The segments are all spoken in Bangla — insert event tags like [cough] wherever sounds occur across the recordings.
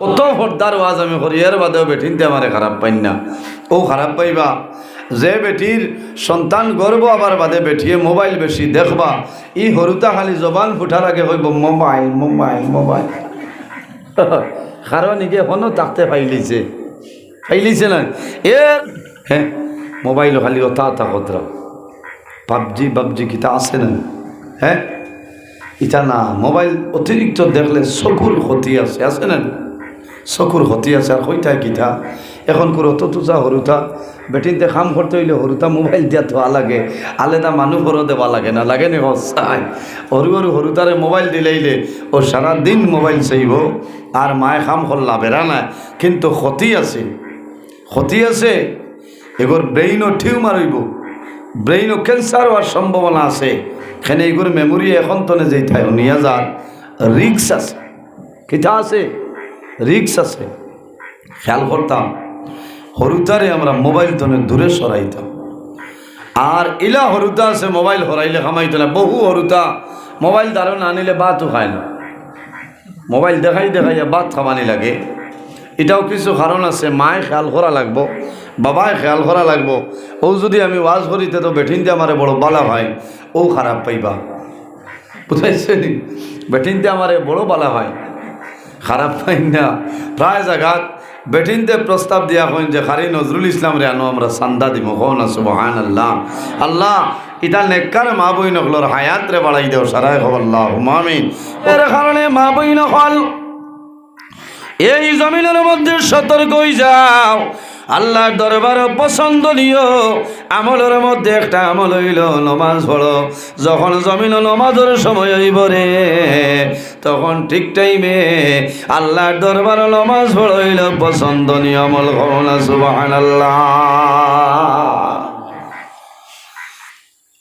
কত হরদার ওয়াজ আমি করি, এর বাদেও বেঠিনতে আমারে খারাপ পাই না। ও খারাপ পাইবা, যে বেটির সন্তান গর্ব আবার বাদে বেঠিয়ে মোবাইল বেশি দেখবা, ই হরুতা খালি জবান ফুটার আগে হইব, মোবাইল মোবাইল মোবাইল। [laughs] কারণ ইগে এখনও তাকতে পাইলিছে পাইলিছে না? এ হ্যাঁ মোবাইল খালি অথা অথা কতরা। পাবজি পাবজি কিতা আছে না? হ্যাঁ ইটা না, মোবাইল অতিরিক্ত দেখলে চকুর ক্ষতি আছে আছে না? চকুর ক্ষতি আছে আর কইটা কিতা এখন করে অত তুজা হরুতা বেটিনতে কাম করতে হইলে হরুতা মোবাইল দিয়া থোয়া লাগে। আলাদা মানুষ ঘরও দেওয়া লাগে না। লাগে নি চাই হরু হরু হরুতারে মোবাইল দিলাইলে ও সারা দিন মোবাইল চাইব। আর মায়ে কাম করলা বেড়া না কিন্তু ক্ষতি আছে। ক্ষতি আছে। এগোর ব্রেইনও টিউমার হইব। ব্রেইনও ক্যান্সার হওয়ার সম্ভাবনা আছে। এখানে এগুলো মেমোরি এখন তনে যেই থাই নিয়ে যান রিক্স আছে। কিতা আছে? রিক্স আছে। খেয়াল করতাম, হরুতারে আমরা মোবাইল তনে দূরে সরাইতাম। আর ইলা হরুতা আছে, মোবাইল হরাইলে খামাইতো না। বহু হরুতা, মোবাইল দ্বারা না আনিলে বাতও খায় না। মোবাইল দেখাই দেখাইয়া বাত খাবানি লাগে। এটাও কিছু কারণ আছে, মায়ে খেয়াল করা লাগবো বাবায় খেয়াল করা লাগবো। ও যদি আমি ওয়াজ করিতে তো বেঠিনতে আমারে বড় বালা হয়, ও খারাপ পাইবা। বুঝাইছে বেঠিনতে আমারে বড় বালা হয়। খারাপ পাই না। প্রায় জায়গাত বেটিনতে প্রস্তাব দিয়া হইন যে, খারি নজরুল ইসলাম রে, আনো আমরা সান্দা দিব হন সুবহান আল্লাহ আল্লাহ, ইটা নেককার মা বই নকলর হায়াত রে বাড়াই দেও, সারাই হব আল্লাহ মামিন এর কারণে মা বই নকল এই জমিনের মধ্যে সতর্ক হয়ে যাও আল্লাহর দরবার পছন্দনীয় আমলের মধ্যে একটা আমল হইল নমাজ পড়ো। যখন জমিন নমাজের সময় হইব রে, তখন ঠিক টাইমে আল্লাহর দরবার নমাজ পড়ো হইল পছন্দনীয় আমল সুবাহান আল্লাহ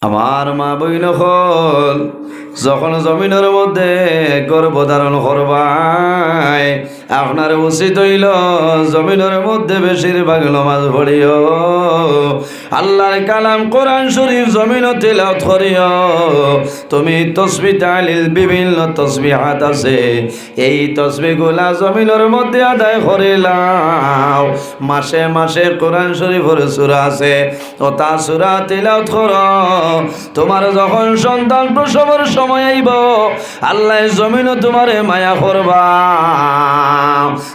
আমার মা বইন যখন জমিনের মধ্যে গর্ভধারণ করবাই আপনার উচিত হইল জমিনের মধ্যে বেশিরভাগ নমাজ পড়িও। আল্লাহর কালাম কোরআন শরীফ জমিন তেলাওত করিও। তুমি তসবি তালিল, বিভিন্ন তসবি হাত আছে। এই তসবি গুলা জমিনের মধ্যে আদায় করিলাম মাসে মাসে কোরআন শরীফের সুরা আছে। ও তা সুরা তেলাওত করো। তোমার যখন সন্তান প্রসবের সময় আইব, আল্লাহ জমিন তোমারে মায়া করবা।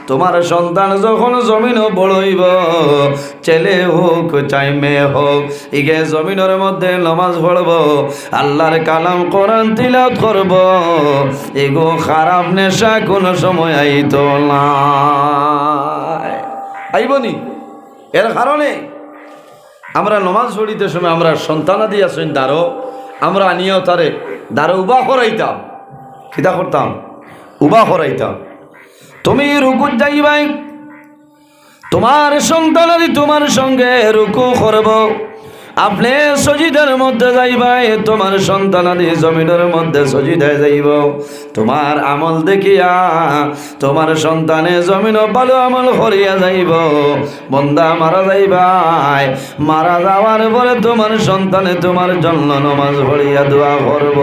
তোমার সন্তান যখন জমিন বড়ইব, ছেলে হোক, চাই মেয়ে হোক, ইগে জমিনের মধ্যে নমাজ পড়ব, আল্লাহর কালাম কোরআন তিলাত করব। এগো খারাপ নেশা কোনো সময় আইত না। আইবনি এর কারণে আমরা নমাজ পড়িতে সময় আমরা সন্তানাদি আছেন দারো, আমরা আনিয়াও তারে দারো উবা করাইতাম। কিতা করতাম? উবা করাইতাম। তুমি রুকুত যাইবাই। তোমার সন্তানাদি তোমার সঙ্গে রুকু করব, আপনি সজিদের মধ্যে যাইবাই, তোমার সন্তানাদি জমিনের মধ্যে সজিদায় যাইব, তোমার আমল দেখিয়া তোমার সন্তানে জমিন ভালো আমল করিয়া যাইব। বন্দা মারা যাইবাই, মারা যাওয়ার পরে তোমার সন্তানে তোমার জন্য নমাজ পড়িয়া দোয়া করব।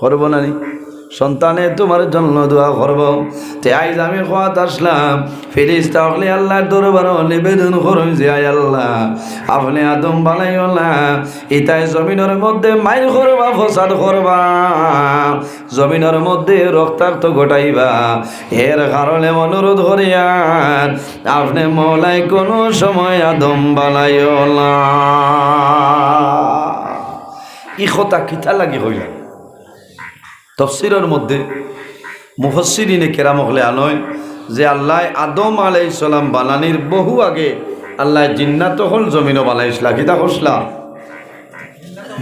করব নি? সন্তানে তোমার জন্য দোয়া করব। তে আইজ আমি খোয়াত আসলাম। ফিরিস তাহলে আল্লাহর দরবার নিবেদন করুন যে আয় আল্লাহ, আপনি আদম বানাইও না ইতাই জমিনের মধ্যে মাইর করবা, ফসাদ করবা। জমিনের মধ্যে রক্তাক্ত ঘটাইবা। এর কারণে অনুরোধ করিয়ান আপনি মলাই কোনো সময় আদম বানাইও না। ই কথা কিতা লাগি হইলা তফসিরের মধ্যে মুফসিরিনে কেরামকলে আনয় যে আল্লাহ আদম আলাই সালাম বানানির বহু আগে আল্লাহ জিন্নাত হল জমিনও বানাইছিলা কিতা করছিলা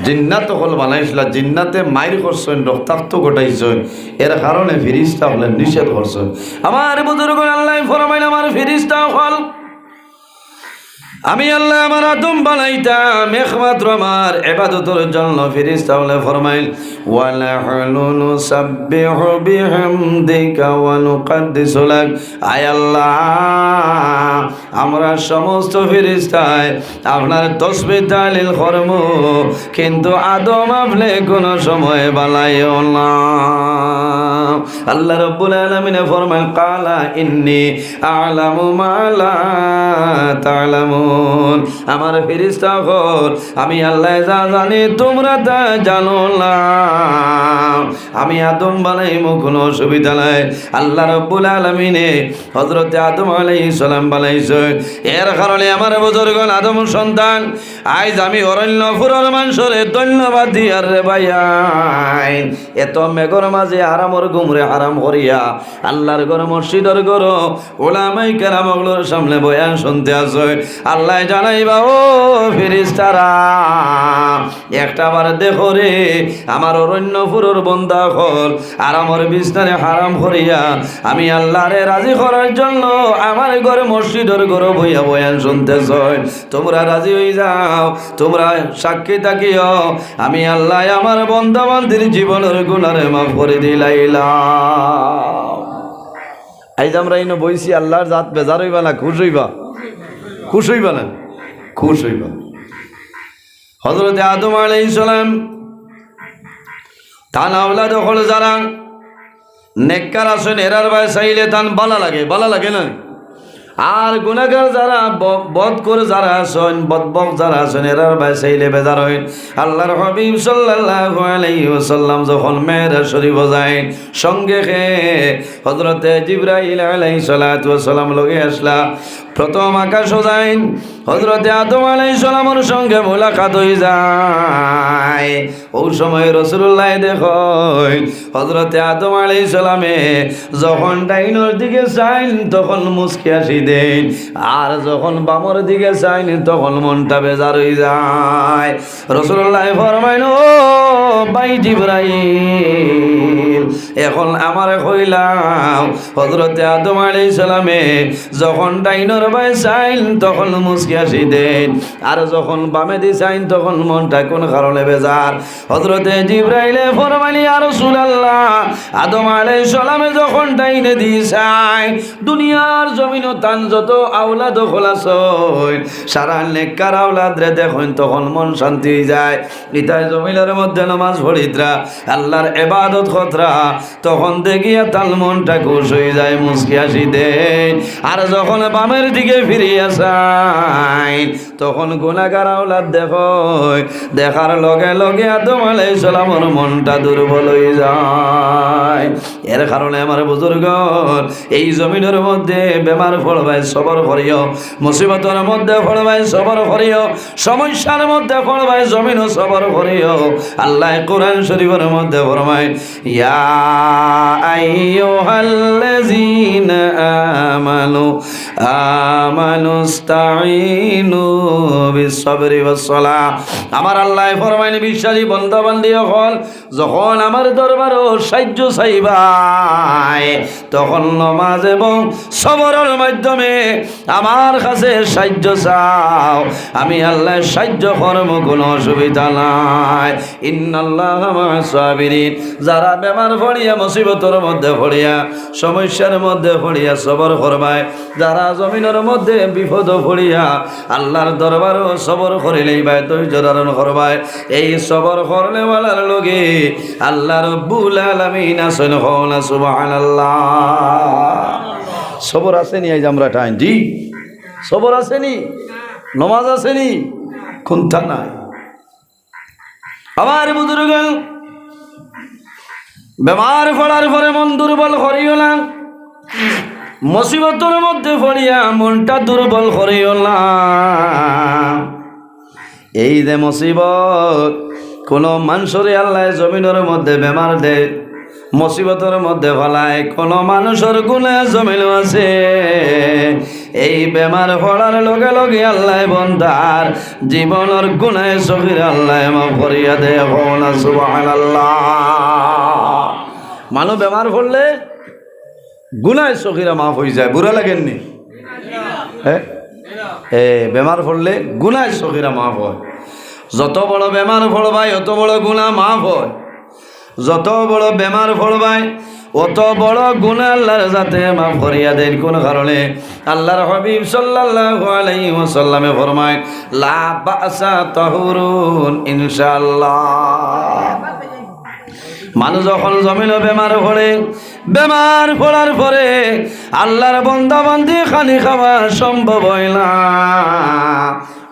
জিন্নাত হল বানাইছিলা জিন্নাতে মাইর করছেন, রক্তাক্ত ঘটাইছেন। এর কারণে ফিরিস্তা হলেন নিষেধ করছেন। আমার বুজুর্গ আল্লাহ ফরমাইন, আমার ফিরিস্তা হল আমি আল্লাহ আমার আদম বানাইতাম একমাত্র আমার এবাদতের জন্য ফিরিস্তা বলে ফরমাইল ওয়ালাহনু নুসাব্বিহু বিহামদিকা ওয়া নুকাদ্দিসু লাক। আয় আল্লাহ, আমরা সমস্ত ফিরিস্তায় আপনার তসবিহ তালিল করব, কিন্তু আদম আপনি কোনো সময় বালাইও না। আল্লাহ রব্বুল আলামিনে ফরমান কালা ইন্নি আলামু মা লা তা'লামুন। আমার ফেরেশতা আমি আল্লাহ যা জানি তোমরা তা জানো না। আমি আদম বানাইমু কোনো অসুবিধা নাই। আল্লাহ রব্বুল আলামিনে হযরতে আদম আলাইহিস সালাম বানাইছে এর কারণে আমার বুজুর্গ আদম সন্তান আজ আমি অরণ্য ফুরর মানুষরে ধন্যবাদ দিয়ার রে ভাইয়াই এত মেঘর মাঝে আরামর গুমরে আরাম করিয়া আল্লাহর ঘর, মসজিদর ঘর ওলামাই কেরামগুলোর সামনে বয়ান শুনতে আসে আল্লাহ জানাইবা, ও ফিরিস্তারা একটা বার দেখো রে, আমার অরণ্য ফুরর বন্দা হল আরামর বিস্তারে হারাম করিয়া আমি আল্লাহরে রাজি করার জন্য আমার ঘরে মসজিদর ঘর বইয়া বয়ান শুনতেছ। তোমরা রাজি হয়ে যাও, তোমরা সাক্ষী থাকিও। আমি আল্লাহ আমার বন্ধবান্ধীর জীবনের গুণারে মাফ করে দিলাইলাম আইজ আমরা ইনো বইছি, আল্লাহর জাত বেজার হইবা না, খুশ হইবা? খুশ হইবা না? খুশ হইবা। হজরত আদম আলাইহিস সালাম তান আওলাদ হল যারা। নেককার আসেন এরার ভাই চাইলে তান বালা লাগে বালা লাগে না। আর গুণাগার যারা ব- বদ করে যারা আছেন বদবক যারা আছেন এরার বাই চাইলে বেজার হইন। আল্লাহর হাবিব সাল্লাল্লাহু আলাইহি ওয়াসাল্লাম যখন মেয়েরা শরীফ যায়, সঙ্গে খে হযরতে জিবরাইল আলাইহিস সালাতু ওয়াসালাম লগে আসলা। প্রথম আকাশ যাইন হজরতে আদম আলাই সালামর সঙ্গে মোলাকাত হয়ে যায়। ওই সময় রসুল্লাহ দেখ হজরতে আদম আলাই সালামে যখন ডাইনোর দিকে চাইন তখন মুসকি আসি দেন। আর যখন বামর দিকে চাইন তখন মনটা বেজার হয়ে যায়। রসুল্লাহ ফরমাইন বাই জিব্রাইল, এখন আমার কইলাম হজরতে আদম আলাই সালামে, যখন ডাইনোর বাই চাইন তখন মুসকি আসি দেন। আর যখন বামে দি চাইন তখন মনটা কোন কারণে বেজার। হজরতে জিব্রাইলে ফরমাইলি আর সুলাল্লাহ আদম আলাই সালামে যখন ডাইনে দি চাই দুনিয়ার জমিন তান যত আওলাদ খোলাস সারা নেককার আওলাদ রে দেখুন, তখন মন শান্তি যায়। ইতাই জমিনের মধ্যে নামাজ পড়িত্রা, আল্লাহর এবাদত খতরা, তখন দেখিয়া তাল মনটা খুশ হয়ে যায় মুসকি আসি দেন আর যখন বামের দিকে ফিরিয়া যায়, তখন গুণাগার আওলাদ দেখ, দেখার লগে লগে আলাই সালামর মনটা দুর্বল হয়ে যায়। এর কারণে আমার বুজুর্গ, এই জমিনের মধ্যে বেমার ফলবাই সবর করিও, মুসিবতের মধ্যে ফলবাই সবর করিও, সমস্যার মধ্যে ফলবাই জমিন সবর করিও। আল্লাহ কোরআন শরীফের মধ্যে ফরমায়, ইয়া আমার আল্লাহ ফরমাইনি, বিশ্বাসী বন্ধবান্ধী হল যখন আমার দরবার সাহায্য চাইবাই, তখন নমাজ এবং সবরের মাধ্যমে আমার কাছে সাহায্য চাও। আমি আল্লাহ সাহায্য কর্ম কোনো অসুবিধা নাই। ইন্নাল্লাহ সাবিরিন যারা বেমার পড়িয়া মুসিবতর মধ্যে পড়িয়া, সমস্যার মধ্যে পড়িয়া সবর করবায় যারা জমিনের মধ্যে বিপদ পড়িয়া আল্লাহর দরবারও সবর করিলেই ভাই ধৈর্য ধারণ করবায় এই সবর করলে বলার লগে আল্লাহ রব্বুল আলামিন আছেন হওয়া সুবহানাল্লাহ। সবর আসেনি আজ আমরা টাইম জি? সবর আসেনি? নমাজ আসেনি? খুন্থা নাই। আমার বুজুর্গ বেমার পড়ার পরে মন দুর্বল করিও না। মুসিবতের মধ্যে পড়িয়া মনটা দুর্বল করিও না। এই যে মুসিবত, কোনো মানুষরে আল্লাহ জমিনের মধ্যে বেমার দেয় মুসিবতের মধ্যে ফলায় কোনো মানুষের গুণে জমিল আছে। এই বেমার পড়ার লগে লগে আল্লাহ বন্ধার জীবনের গুণায় সহির আল্লাহ মাফ করিয়া দে হওয়া সুবহানাল্লাহ। মানুষ বেমার পড়লে গুনায় সখিরা মাফ হয়ে যায়, বুড়া লাগেননি? এ, বেমার পড়লে গুনায় সগিরা মাফ হয়। যত বড় বেমার পড়বাই, অত বড় গুণা মাফ হয়। যত বড় বেমার পড়বাই, অত বড় গুণা আল্লাহর যাতে মাফ করিয়া দেন। কোন কারণে? আল্লাহর হাবিব সাল্লাল্লাহু আলাইহি ওয়াসাল্লামে ফরমায়, লা বাসা তাহুরুন ইনশাআল্লাহ। মানুষ যখন জমিল বেমার পড়ে, বেমার পড়ার পরে আল্লাহর বন্দাবন্দি খানি খাওয়া সম্ভব হয় না।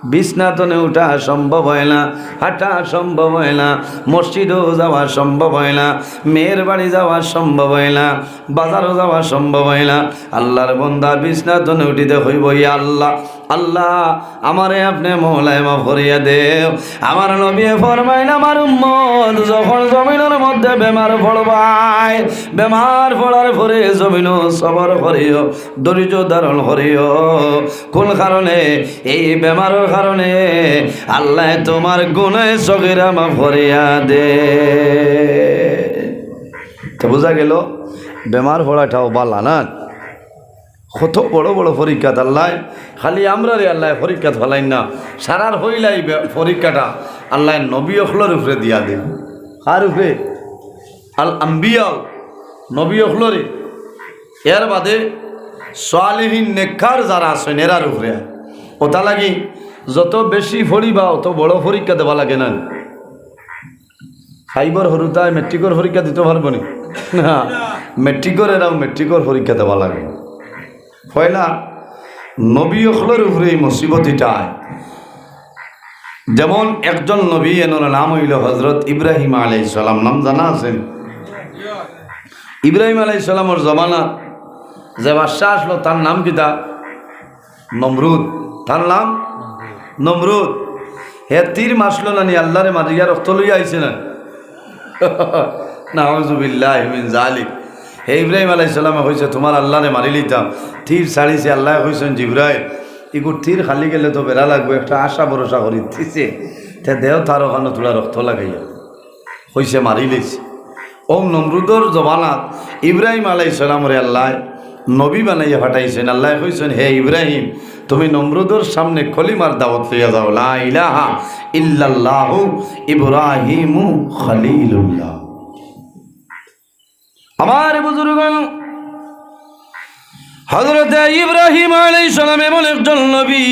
বিছনাতনে উঠা সম্ভব হয় না, হাঁটা সম্ভব হয় না, মসজিদও যাওয়া সম্ভব হয় না, মেয়ের বাড়ি যাওয়া সম্ভব হয় না, বাজারও যাওয়া সম্ভব হয় না। আল্লাহর বন্দা বিছনাতনে উঠিতে হইব আল্লাহ আল্লাহ, আমারে আপনি মহলায় মা ফরিয়া দেও। আমার নবী ফরমাইন, আমার উম্মত যখন জমিনের মধ্যে বেমার পড়বাই বেমার পড়ার পরে জমিনও সবর করিও, ধৈর্য ধারণ করিও। কোন কারণে? এই বেমারের কারণে আল্লাহ তোমার গুণে সগিরা মা ফরিয়া দে। তো বোঝা গেল, বেমার পড়াটাও বালা না। কত বড় বড় পরীক্ষা আল্লাহ। খালি আমরা রে আল্লাহ পরীক্ষা ফেলাই না, সারার হইলাই পরীক্ষাটা আল্লাহ নবী অখলোর উপরে দিয়া দে আর উপরে? আল আম্বিয়াল নবী অখলরে এর বাদে সোয়ালিহীন নেখার যারা আছেন, এরার উপরে। ওটা লাগি যত বেশি পড়িবা অত বড় পরীক্ষা দেওয়া লাগে না। ফাইবর হরুতায় মেট্রিকর পরীক্ষা দিতে পারব না? মেট্রিকর এরাও মেট্রিকর পরীক্ষা দেওয়া লাগে। পয়লা নবী অখলের উপরে এই মুসিবতিটায় যেমন একজন নবী, এনার নাম হইল হজরত ইব্রাহিম আলাই সালাম। নাম জানা আছেন ইব্রাহিম আলাই সালামর জমানা যে বাদশাহ আসলো, তার নাম কিতা নমরুদ। তার নাম? নমরুদ। হে তীর মাসলো না নি, আল্লাহরে মারিয়া রক্ত লইয়া আইছে না? [laughs] নাউজুবিল্লাহ মিন জালিক হে ইব্রাহিম আলাই সালামে কইছে তোমার আল্লাহরে মারি লিতাম। তীর ছাড়িছে, আল্লাহ কইছেন জিব্রাইল। ইগুর তীর খালি গেলে তো বেড়া লাগবে, একটা আশা ভরসা করি দিছে। তে দেহ তার ওখানে তোলা রক্ত লাগাইয়া। কইছে মারি লিছে। ওম নমরুদর জবানাত। ইব্রাহিম আলাই সালামরে আল্লাহ, নবী বানাইয়া ফাটাইছেন আল্লাহ কইছেন হে ইব্রাহিম, তুমি নমরুদর সামনে খলিমার দাওয়াত লইয়া যাও। লা ইলাহা ইল্লাল্লাহু ইব্রাহিমু খলিলুল্লাহ। আমার বুজুর্গ হজরত ইব্রাহিম আলাইহিস সালাম এমন একজন নবী।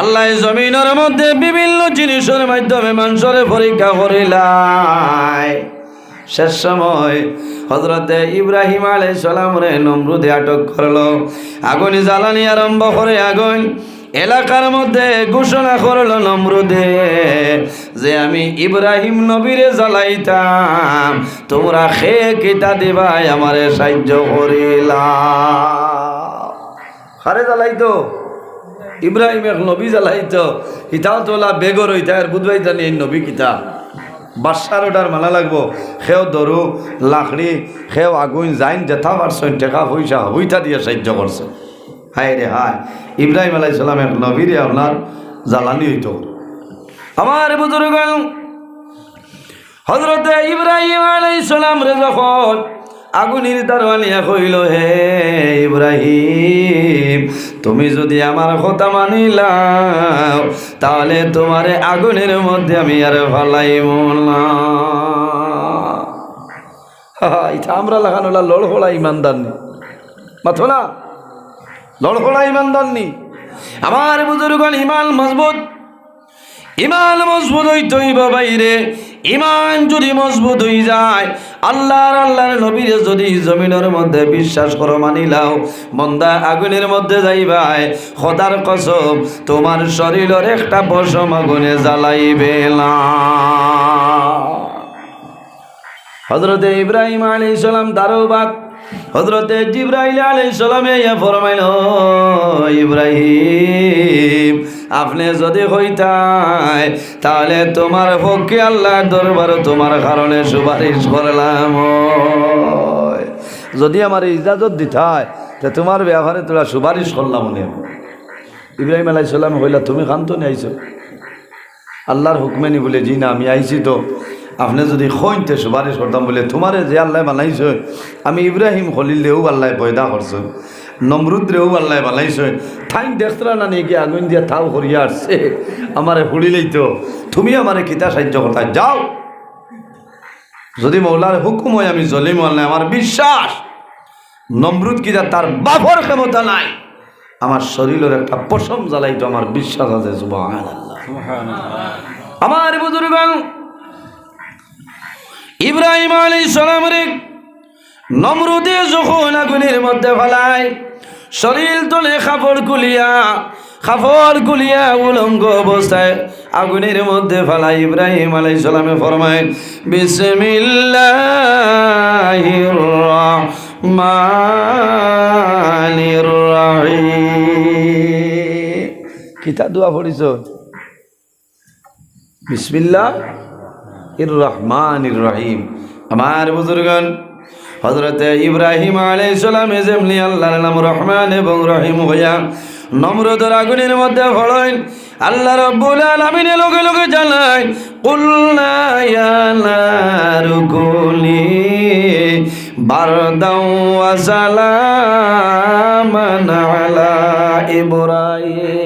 আল্লাহ জমিনের মধ্যে বিভিন্ন জিনিসের মাধ্যমে মানুষের পরীক্ষা করিলাই। শেষ সময় হজরতে ইব্রাহিম আলাই সালাম রে নমরুদে আটক করল। আগুনি জ্বালানি আরম্ভ করে আগুন এলাকার মধ্যে ঘোষণা করল নমরুদে যে আমি ইব্রাহিম নবীরে জ্বালাইতাম। তোমরা খে কিতা দিবাই আমারে সাহায্য করিলা। খারে জ্বালাইতো? ইব্রাহিম এক নবী জ্বালাইতো। ইতাও তোলা বেগর হইতা, আর বুধবাই জানি এই নবী কিতা? বাসার ওটার মানা লাগবো। সেও দরু, লাকড়ি, সেও আগুন যাইন যেথা পারছেন টেকা পয়সা, হইতা দিয়ে সাহায্য করছে। হায় রে হায়। ইব্রাহিম আলাই সালাম এক নবীরে আপনার জ্বালানি হইতো। আমার বুজুর্গ হজরতে ইব্রাহিম আলাই সালাম রে যখন আগুনির দারওয়ানিয়া কইল হে ইব্রাহিম, তুমি যদি আমার কথা মানিলাও তাহলে তোমারে আগুনের মধ্যে আমি আর ভালাইব না। এটা আমরা লাগানো লড়হোলা ইমানদার নি। মাথো না। লড়হোলা ইমানদার নি আমার বুজুর্গণ, ইমান মজবুত। ইমান মজবুত হইতই বাইরে। ইমান যদি মজবুত হয়ে যায়, আল্লাহর আল্লাহর নবীরে যদি জমিনের মধ্যে বিশ্বাস করো মানিলাও মন্দা আগুনের মধ্যে যাইবাই, খোদার কসম, তোমার শরীরের একটা পশম আগুনে জ্বালাইবে না। হজরতে ইব্রাহিম আলী সালাম দারোবাদ হজরতে জিব্রাইল আলী সালামে ফরমাইল ইব্রাহিম, আপনি যদি হইতাই তাহলে তোমার পক্ষে আল্লাহর দরবার তোমার কারণে সুপারিশ করলাম। যদি আমার ইজাজত দিতাই তা তোমার ব্যবহারে তোরা সুপারিশ করলাম মনে ইব্রাহিম আলাই সাল্লাম হইলা তুমি খান্ত নিয়ে আইছো? আল্লাহর হুকমেনি বলে, জি না, আমি আইছি তো। আপনি যদি খইনতে সুপারিশ করতাম বলে তোমারে যে আল্লাহ বানাইছ আমি ইব্রাহিম খলিলেও আল্লাহ পয়দা করছ নমরুদ্রেও আল্লাহ বানাইছ ঠাইন দেখতরা না নাকি আগুন দিয়া থাও করিয়া আসছে আমারে হুড়িলেই তো তুমি আমারে কিতা সাহায্য করতা? যাও। যদি মৌলার হুকুম হয় আমি জলিম আল্লাহ আমার বিশ্বাস নমরুদ কিনা তার বাপর ক্ষমতা নাই। আমার শরীরের একটা পশম জ্বালাইতো আমার বিশ্বাস আছে আমার বুজুর্গণ ইব্রাহিম আলী সালাম রে নমরুদে যখন আগুনের মধ্যে ফেলায়, শরীর তোলে কাপড় কুলিয়া কাপড় কুলিয়া উলঙ্গ অবস্থায় আগুনের মধ্যে ফেলায় ইব্রাহিম আলাই সালামে ফরমায় রহিম। কিতা দোয়া পড়িছ? বিসমিল্লাহ। ইর রহমান ইর রহিম আমার বুজুর্গন হজরতে ইব্রাহিম আলাই সালাম যেমনি আল্লাহর নাম রহমান এবং রহিম হইয়া নম্রতর আগুনের মধ্যে ফড়ইন, আল্লাহ রব্বুল আলামিনের লগে লগে জানাই কুলনা ইয়া নারু কুলি বারদাও ওয়া সালামান আলা ইব্রাহিম।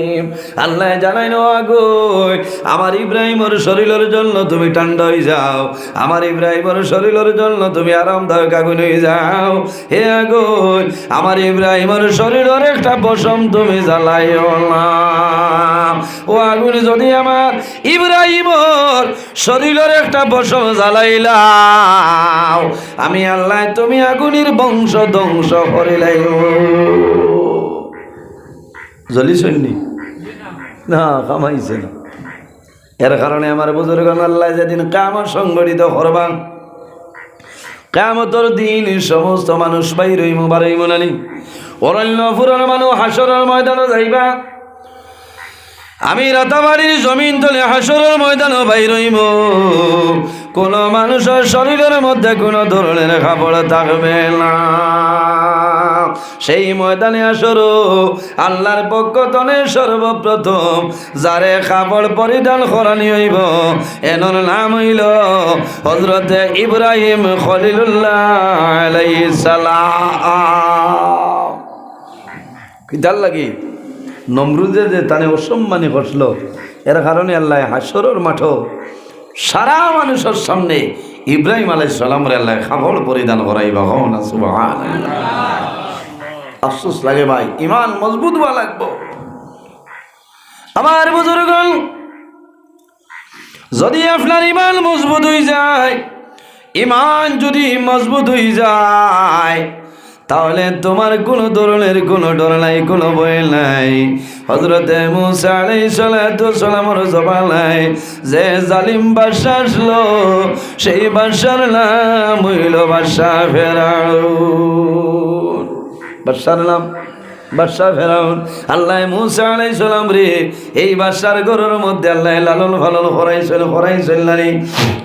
আল্লাহ জানাই নো আগুন আমার ইব্রাহিমের শরীরের জন্য তুমি ঠান্ডা হয়ে যাও। আমার ইব্রাহিমের শরীরের জন্য তুমি আরামদায়ক আগুন হয়ে যাও। হে আগুন আমার ইব্রাহিমের শরীরের একটা পশম তুমি জ্বালাইও না। ও আগুন যদি আমার ইব্রাহিমর শরীরের একটা পশম জ্বালাইলাও, আমি আল্লাহ তুমি আগুনের বংশ ধ্বংস করিলাই জ্বলিসনি না, কামাইছে না। এর কারণে আমার বুজুর্গ আল্লাহ যেদিন কামত সংগঠিত করবান, কামতর দিন সমস্ত মানুষ বাইরই বারই মুনানি অরণ্য ফুরন মানুষ হাসরের ময়দানে যাইবা। আমি রাতাবাড়ির জমিন তলে হাসরের ময়দানে বাইরইম কোন মানুষের শরীরের মধ্যে কোনো ধরনের খাবার থাকবে না। সেই ময়দানে আসর, আল্লাহর পক্ষ তনে সর্বপ্রথম যারে খাবার পরিধান করানি হইব, এনর নাম হইল হজরতে ইব্রাহিম খলিলুল্লাহ লাগি? নমরুদে যে তানে অসম্মানি ঘটল এর কারণে আল্লাহ হাসরের মাঠ সারা মানুষের সামনে ইব্রাহিম আলাই সালামরে আল্লাহ খাবল পরিধান করাইবা হও না সুবহান আফসোস লাগে ভাই ইমান মজবুত বা লাগবো। আমার বুজুর্গন যদি আপনার ইমান মজবুত হয়ে যায় ইমান যদি মজবুত হয়ে যায় তাহলে তোমার কোনো ধরনের কোনো ডর নাই, কোনো ভয় নাই। হজরতে মুসা আলাইহিস সালাতু সালামের জবান নাই যে জালিম বাসা আসলো, সেই বাদশার নাম হইল বাসা ফেরাল বাদশার নাম? বাদশাহ ফেরাউন, আল্লাহ মুসা আলাইহিস সালাম রে, এই বাদশার ঘরের মধ্যে আল্লাহ লালন ফালন করাইছিল করাইছিল নানি।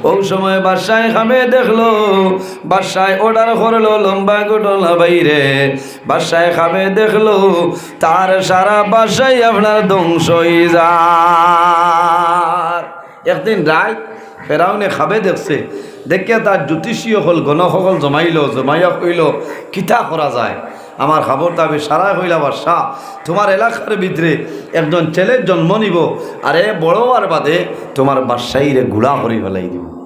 ওই সময় বাদশায় খাবে দেখল বাদশায় অর্ডার করল, লম্বা ঘটনা বাইরে। বাদশায় খাবে দেখল, তার সারা বাসায় আপনার ধ্বংস হয়ে যায়। একদিন রায় ফেরাউনে খাবে দেখছে দেখিয়া তার জ্যোতিষীয় হল গণসকল জমাইল, জমাইয়া কইল, কিতা করা যায়? আমার খবর দাবি সারা হইলা বাদশাহ তোমার এলাকার ভিতরে একজন ছেলের জন্ম নিব, আরে বড় আর বাদে তোমার বাদশাহীরে গুড়া করে ফেলাই দিব।